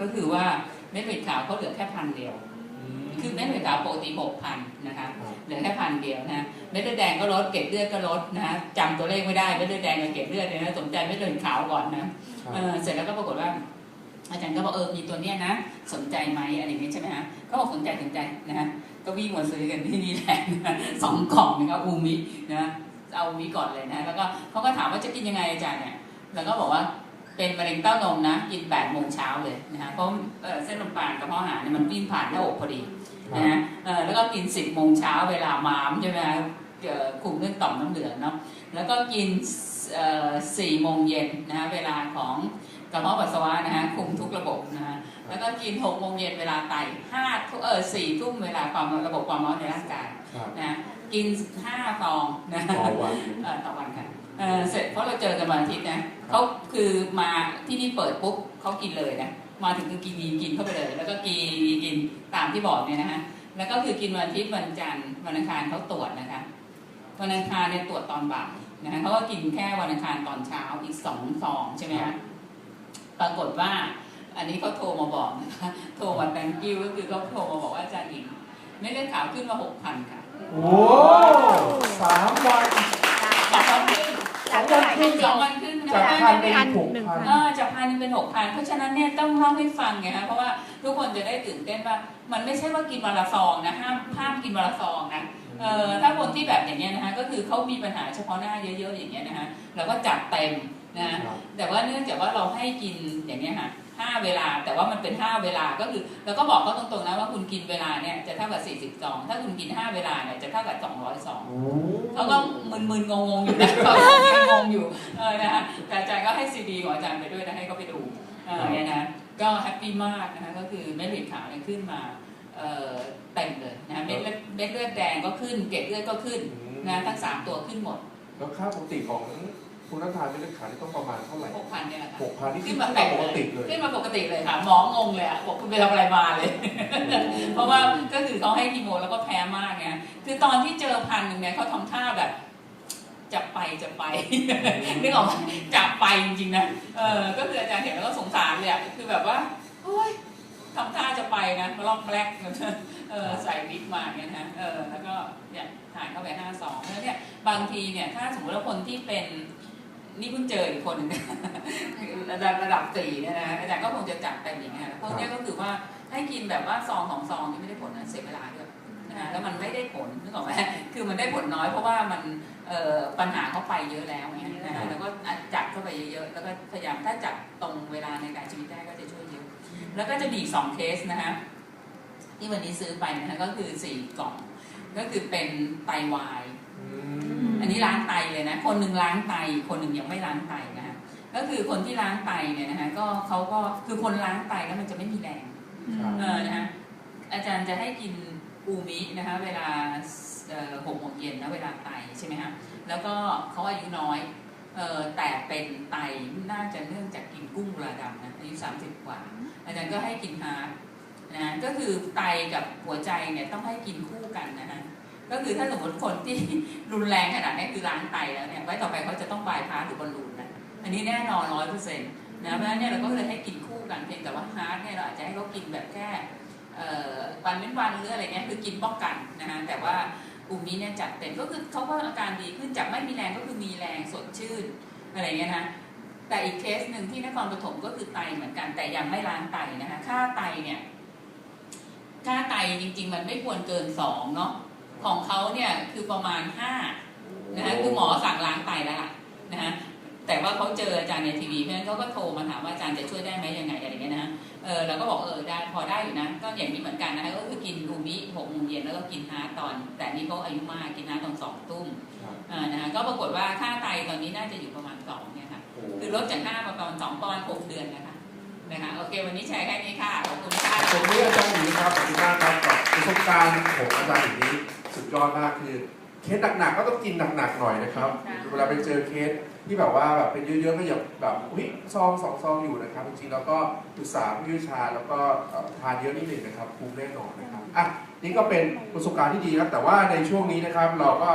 ก็คือว่าเม็ดเลือดขาวเขาเหลือแค่พันเดียว คือเม็ดเลือดขาวปกติหกพันนะคะเหลือแค่พันเดียวนะเม็ดเลือดแดงก็ลดเกล็ดเลือดก็ลดนะจำตัวเลขไม่ได้เม็ดเลือดแดงกับเกล็ดเลือดเนี่ยนะสนใจเม็ดเลือดขาวก่อนนะเออเสร็จแล้วก็ปรากฏว่าอาจารย์ก็บอกเออมีตัวเนี้ยนะสนใจไหมอะไรอย่างเงี้ยใช่ไหมฮะก็บอกสนใจสนใจนะฮะก็วิ่งมาซื้อกันที่นี่แหละนะสองกล่องนะครับอูมินะเอาอูมิก่อนเลยนะแล้วก็เขาก็ถามว่าจะกินยังไงอาจารย์เนี่ยแล้วก็บอกว่า เป็นมะเร็งเต้านมนะ กิน8ปดโมงเช้าเลยนะฮะเพราะเอ่อเส้นลมปานกระเพาะอาหารเนี่ยมันวิ่งผ่านหน้าอกพอดีนะฮะเอ่อแล้วก็กิน 10โมงเช้าเวลามามใช่ไหมฮะเอ่อคุมเรื่องต่อมน้ำเหลืองเนาะแล้วก็กินเอ่อ4โมงเย็นนะฮะเวลาของกระเพาะปัสสาวะนะฮะคุมทุกระบบนะฮะแล้วก็กิน6โมงเย็นเวลาไต5ทุ่มเออ4ทุ่มเวลาความระบบความร้อนในร่างกายครับนะฮะกิน5ฟองนะต่อวันเอ่อต่อวันค่ะ เอ่อเสร็จเพราะเราเจอกันวันอาทิตย์นะเขาคือมาที่นี่เปิดปุ๊บเขากินเลยนะมาถึงคือกินกินกินเข้าไปเลย แล้วก็กินกินตามที่บอกเนี่ยนะฮะแล้วก็คือกินวันอาทิตย์วันจันทร์วันอังคารเขาตรวจนะคะวันอังคารเนี่ยตรวจตอนบ่ายนะคะเขาก็กินแค่วันอังคารตอนเช้าอีกสองซองใช่ไหมฮะปรากฏว่า อันนี้เขาโทรมาบอกนะคะโทรมาแตงกิ้วก็คือเขาโทรมาบอกว่าอาจารย์หญิงไม่เลือดขาวขึ้นมาหกพันค่ะโอ้สามวัน สองวันขึ้น สองวันขึ้น สองวันขึ้นนะ จาก คะ พัน เป็นหกหนึ่งพัพันนเออจากพันเป็นหกพันเพราะฉะนั้นเนี่ยต้องเล่าให้ฟังไงฮะเพราะว่าทุกคนจะได้ตื่นเต้นว่า มันไม่ใช่ว่ากินวันละซองนะห้ามห้ามกินวันละซองนะเออถ้าคนที่แบบอย่างเงี้ยนะคะก็คือเขามีปัญหาเฉพาะหน้าเยอะๆอย่างเงี้ยนะคะเราก็จัดเต็ม นะครับแต่ว่าเนื่องจากว่าเราให้กินอย่างเงี้ยค่ะห้าเวลาแต่ว่ามันเป็นห้าเวลาก็คือเราก็บอกเขาตรงๆนะว่าคุณกินเวลาเนี่ยจะเท่ากับสี่สิบซองถ้าคุณกินห้าเวลาเนี่ยจะเท่ากับสองร้อยซองโอ้เขาก็มึนๆงงๆอยู่นะเขาก็ยังงงอยู่เออนะคะแต่อาจารย์ก็ให้ซีดีของอาจารย์ไปด้วยนะให้เขาไปดูเออเนี่ยนะก็แฮปปี้มากนะคะก็คือเม็ดเลือดขาวเนี่ยขึ้นมาเอ่อเต็มเลยนะเม็ดเลือดเม็ดเลือดแดงก็ขึ้นเกล็ดเลือดก็ขึ้นนะทั้งสามตัวขึ้นหมดแล้วค่าปกติของ คุณนักทานเป็นเลือดขาวนี่ต้องประมาณเท่าไหร่หกพันเนี่ยแหละค่ะหกพันนี่ขึ้ขึ้นนมามาเต็มปเลกยติเลยขึ้นมาปกติเลยค่ะหมองงเลยอะบอกคุณไปทำอะไรมาเลย เพราะว่าก็คือเขาให้คีโมแล้วก็แพ้มากไงคือตอนที่เจอพันหนึ่งเนี่ยเขาทำท่าแบบจะไปจะไปนึกออกไหมจะไปจริงๆนะเออก็คืออาจารย์เห็นแล้วก็สงสารเลยอะคือแบบว่าโอ้ยทำท่าจะไปนะมาลอกแบล็กเออใส่วิกมาอย่างเงี้ยนะเออแล้วก็เนี่ยถ่ายเข้าไปห้าสองแล้วเนี่ยบางทีเนี่ยถ้าสมมติว่าคนที่เป็น นี่เพิ่งเจออีกคนนึงระดับระดับสี่เนี่ยนะอาจารย์ก็คงจะจัดเต็มอย่างเงี้ยพวกเนี้ยก็คือว่าให้กินแบบว่าซองสองซองที่ไม่ได้ผลนะเสียเวลาด้วยนะฮะแล้วมันไม่ได้ผลนึกออกไหมคือมันได้ผลน้อยเพราะว่ามันปัญหาเขาไปเยอะแล้วนะฮะแล้วก็จัดเข้าไปเยอะๆแล้วก็พยายามถ้าจัดตรงเวลาในการชีวิตได้ก็จะช่วยเยอะแล้วก็จะมีสองเคสนะฮะที่วันนี้ซื้อไปนะฮะก็คือสี่กล่อง ก็คือเป็นไตวาย อืมอันนี้ล้างไตเลยนะ คนหนึ่งล้างไต คนหนึ่งยังไม่ล้างไตนะฮะก็คือคนที่ล้างไตเนี่ยนะฮะก็เขาก็คือคนล้างไตแล้วมันจะไม่มีแรงครับเออนะฮะอาจารย์จะให้กินอูมินะคะเวลาเอ่อหกโมงเย็นนะเวลาไตใช่ไหมฮะแล้วก็เขาอายุน้อยเออแต่เป็นไตน่าจะเนื่องจากกินกุ้งราดำนะอายุสามสิบกว่า อาจารย์ก็ให้กินฮาร์ดนะก็คือไตกับหัวใจเนี่ยต้องให้กินคู่กันนะฮะ ก็คือถ้าสมมติคนที่รุนแรงขนาดนี้คือล้างไตแล้วเนี่ยไว้ต่อไปเขาจะต้องบายพาสหรือบอลลูนนะอันนี้แน่นอนร้อยเปอร์เซ็นต์นะเพราะฉะนั้นเนี่ยเราก็เลยให้กินคู่กันเพียงแต่ว่าฮาร์ดเนี่ยเราอาจจะให้เขากินแบบแค่วันเว้นวันหรืออะไรเงี้ยคือกินป้องกันนะฮะแต่ว่ากลุ่มนี้เนี่ยจัดเต็มก็คือเขาก็อาการดีขึ้นจากไม่มีแรงก็คือมีแรงสดชื่นอะไรเงี้ยนะแต่อีกเคสหนึ่งที่นครปฐมก็คือไตเหมือนกันแต่ยังไม่ล้างไตนะคะค่าไตเนี่ยค่าไตจริง ๆ มันไม่ควรเกินสองเนาะ ของเขาเนี่ยคือประมาณห้านะคะคือหมอสั่งล้างไตแล้วล่ะนะคะแต่ว่าเขาเจออาจารย์ในทีวีเพราะฉะนั้นเขาก็โทรมาถามว่าอาจารย์จะช่วยได้ไหมยังไงอะไรเงี้ยนะเออเราก็บอกเออได้พอได้อยู่นะ ก็อย่างนี้เหมือนกันนะคะก็คือกินอูมิหกโมงเย็นแล้วก็กินฮาร์ทตอน แต่นี่เขาอายุมากกินฮาร์ทตอนสองทุ่มครับอ่านะคะก็ปรากฏว่าค่าไตตอนนี้น่าจะอยู่ประมาณสองเนี่ยค่ะโอ้คือลดจากห้ามาประมาณสองปอนด์หกเดือนนะคะนะคะโอเค วันนี้แชร์แค่นี้ค่ะขอบคุณค่ะขอบคุณอาจารย์หมีครับขอบคุณมากครับกับประสบการณ์ของอาจารย์หมีนี้สุด ยอดมากคือเคสหนักๆก็ต้องกินหนักๆหน่อยนะครับเวลาไปเจอเคสที่แบบว่าแบบเป็นเยอะๆก็อย่าแบบอุ้ยซองสองซองอยู่นะครับจริงๆแล้วก็ปรึกษาผู้เชี่ยวชาญแล้วก็เอ่อทานเยอะนิดหนึ่งนะครับคุ้มแน่นอนนะครับอะนี่ก็เป็นประสบการณ์ที่ดีครับแต่ว่าในช่วงนี้นะครับเราก็